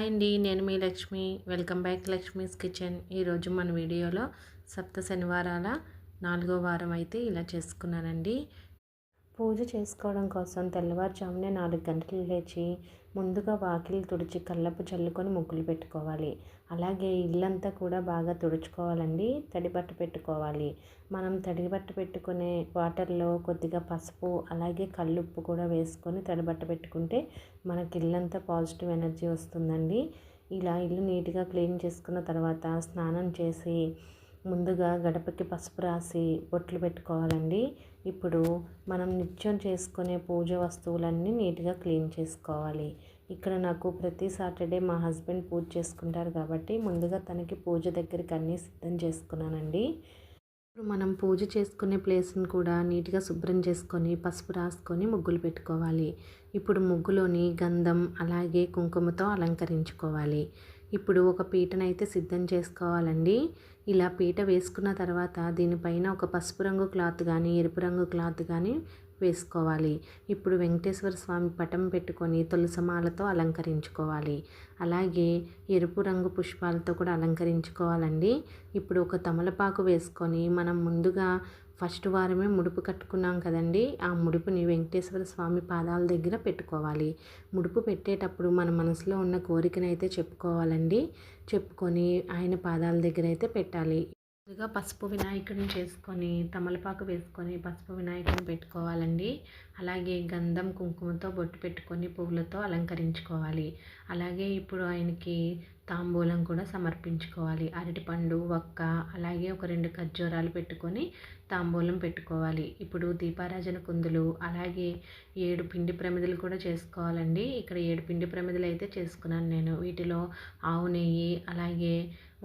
Hi అండి నేను మీ Lakshmi. Welcome back Lakshmi's kitchen. ఈరోజు మన వీడియోలో సప్త శనివారాల నాలుగో వారం అయితే ఇలా చేసుకున్నానండి. పూజ చేసుకోవడం కోసం తెల్లవారుజామునే నాలుగు గంటలు లేచి ముందుగా వాకిలి తుడిచి కళ్ళపు చల్లుకొని ముగ్గులు పెట్టుకోవాలి. అలాగే ఇల్లంతా కూడా బాగా తుడుచుకోవాలండి. తడి బట్ట పెట్టుకోవాలి. మనం తడి బట్ట పెట్టుకునే వాటర్లో కొద్దిగా పసుపు అలాగే కల్లుప్పు కూడా వేసుకొని తడి బట్ట పెట్టుకుంటే మనకి ఇల్లంతా పాజిటివ్ ఎనర్జీ వస్తుందండి. ఇలా ఇల్లు నీట్గా క్లీన్ చేసుకున్న తర్వాత స్నానం చేసి ముందుగా గడపకి పసుపు రాసి బొట్లు పెట్టుకోవాలండి. ఇప్పుడు మనం నిత్యం చేసుకునే పూజ వస్తువులన్నీ నీట్గా క్లీన్ చేసుకోవాలి. ఇక్కడ నాకు ప్రతి సాటర్డే మా హస్బెండ్ పూజ చేసుకుంటారు కాబట్టి ముందుగా తనకి పూజ దగ్గరికి అన్నీ సిద్ధం చేసుకున్నానండి. ఇప్పుడు మనం పూజ చేసుకునే ప్లేస్ని కూడా నీట్గా శుభ్రం చేసుకొని పసుపు రాసుకొని ముగ్గులు పెట్టుకోవాలి. ఇప్పుడు ముగ్గులోని గంధం అలాగే కుంకుమతో అలంకరించుకోవాలి. ఇప్పుడు ఒక పీటనైతే సిద్ధం చేసుకోవాలండి. ఇలా పీట వేసుకున్న తర్వాత దీనిపైన ఒక పసుపు రంగు క్లాత్ కానీ ఎరుపు రంగు క్లాత్ కానీ వేసుకోవాలి. ఇప్పుడు వెంకటేశ్వర స్వామి పటం పెట్టుకొని తులసమాలతో అలంకరించుకోవాలి. అలాగే ఎరుపు రంగు పుష్పాలతో కూడా అలంకరించుకోవాలండి. ఇప్పుడు ఒక తమలపాకు వేసుకొని మనం ముందుగా ఫస్ట్ వారమే ముడుపు కట్టుకున్నాం కదండి. ఆ ముడుపుని వెంకటేశ్వర స్వామి పాదాల దగ్గర పెట్టుకోవాలి. ముడుపు పెట్టేటప్పుడు మన మనసులో ఉన్న కోరికనైతే చెప్పుకోవాలండి. చెప్పుకొని ఆయన పాదాల దగ్గర అయితే పెట్టాలి. ముందుగా పసుపు వినాయకుడిని చేసుకొని తమలపాకు వేసుకొని పసుపు వినాయకుడిని పెట్టుకోవాలండి. అలాగే గంధం కుంకుమతో బొట్టు పెట్టుకొని పువ్వులతో అలంకరించుకోవాలి. అలాగే ఇప్పుడు ఆయనకి తాంబూలం కూడా సమర్పించుకోవాలి. అరటిపండు వక్క అలాగే ఒక రెండు ఖర్జూరాలు పెట్టుకొని తాంబూలం పెట్టుకోవాలి. ఇప్పుడు దీపారాజన కుందులు అలాగే ఏడు పిండి ప్రమిదలు కూడా చేసుకోవాలండి. ఇక్కడ ఏడు పిండి ప్రమిదలు అయితే చేసుకున్నాను నేను. వీటిలో ఆవు నెయ్యి అలాగే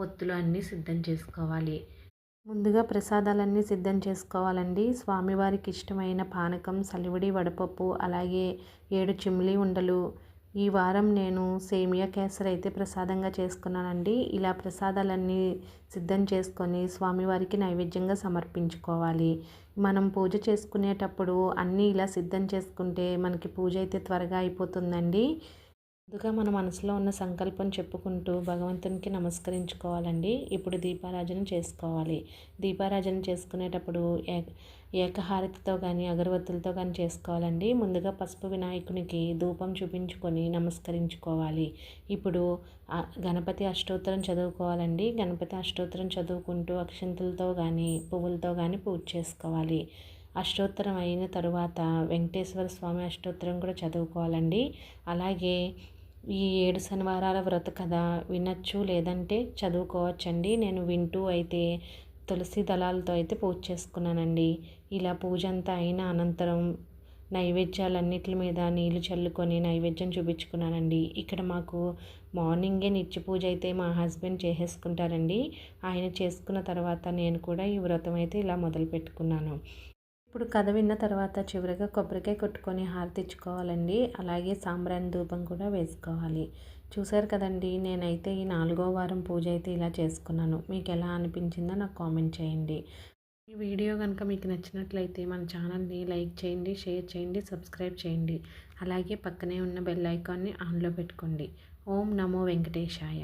ఒత్తులు అన్నీ సిద్ధం చేసుకోవాలి. ముందుగా ప్రసాదాలన్నీ సిద్ధం చేసుకోవాలండి. స్వామివారికి ఇష్టమైన పానకం సలివిడి వడపప్పు అలాగే ఏడు చిమ్లీ ఉండలు. ఈ వారం నేను సేమియా కేసరి అయితే ప్రసాదంగా చేసుకున్నానండి. ఇలా ప్రసాదాలన్నీ సిద్ధం చేసుకొని స్వామివారికి నైవేద్యంగా సమర్పించుకోవాలి. మనం పూజ చేసుకునేటప్పుడు అన్నీ ఇలా సిద్ధం చేసుకుంటే మనకి పూజ అయితే త్వరగా అయిపోతుందండి. ముందుగా మన మనసులో ఉన్న సంకల్పం చెప్పుకుంటూ భగవంతునికి నమస్కరించుకోవాలండి. ఇప్పుడు దీపారాజన చేసుకోవాలి. దీపారాజన చేసుకునేటప్పుడు ఏకహారతితో కానీ అగరబత్తులతో కానీ చేసుకోవాలండి. ముందుగా పసుపు వినాయకునికి ధూపం చూపించుకొని నమస్కరించుకోవాలి. ఇప్పుడు గణపతి అష్టోత్తరం చదువుకోవాలండి. గణపతి అష్టోత్తరం చదువుకుంటూ అక్షంతులతో కానీ పువ్వులతో కానీ పూజ చేసుకోవాలి. అష్టోత్తరం అయిన తరువాత వెంకటేశ్వర స్వామి అష్టోత్తరం కూడా చదువుకోవాలండి. అలాగే ఈ ఏడు శనివారాల వ్రత కథ వినొచ్చు లేదంటే చదువుకోవచ్చండి. నేను వింటూ అయితే తులసి దళాలతో అయితే పూజ చేసుకున్నానండి. ఇలా పూజ అంతా అయిన అనంతరం నైవేద్యాలన్నిటి మీద నీళ్ళు చల్లుకొని నైవేద్యం చూపించుకున్నానండి. ఇక్కడ మాకు మార్నింగే నిత్య పూజ అయితే మా హస్బెండ్ చేసేసుకుంటారండి. ఆయన చేసుకున్న తర్వాత నేను కూడా ఈ వ్రతం అయితే ఇలా మొదలు పెట్టుకున్నాను ఇప్పుడు కథ విన్న తర్వాత చివరిగా కొబ్బరికాయ కొట్టుకొని హారతి తెచ్చుకోవాలండి. అలాగే సాంబ్రాణి ధూపం కూడా వేసుకోవాలి. చూసారు కదండి నేనైతే ఈ నాలుగో వారం పూజ అయితే ఇలా చేసుకున్నాను. మీకు ఎలా అనిపించిందో నాకు కామెంట్ చేయండి. ఈ వీడియో కనుక మీకు నచ్చినట్లయితే మన ఛానల్ని లైక్ చేయండి షేర్ చేయండి సబ్స్క్రైబ్ చేయండి. అలాగే పక్కనే ఉన్న బెల్ ఐకాన్ని ఆన్లో పెట్టుకోండి. ఓం నమో వెంకటేశాయ.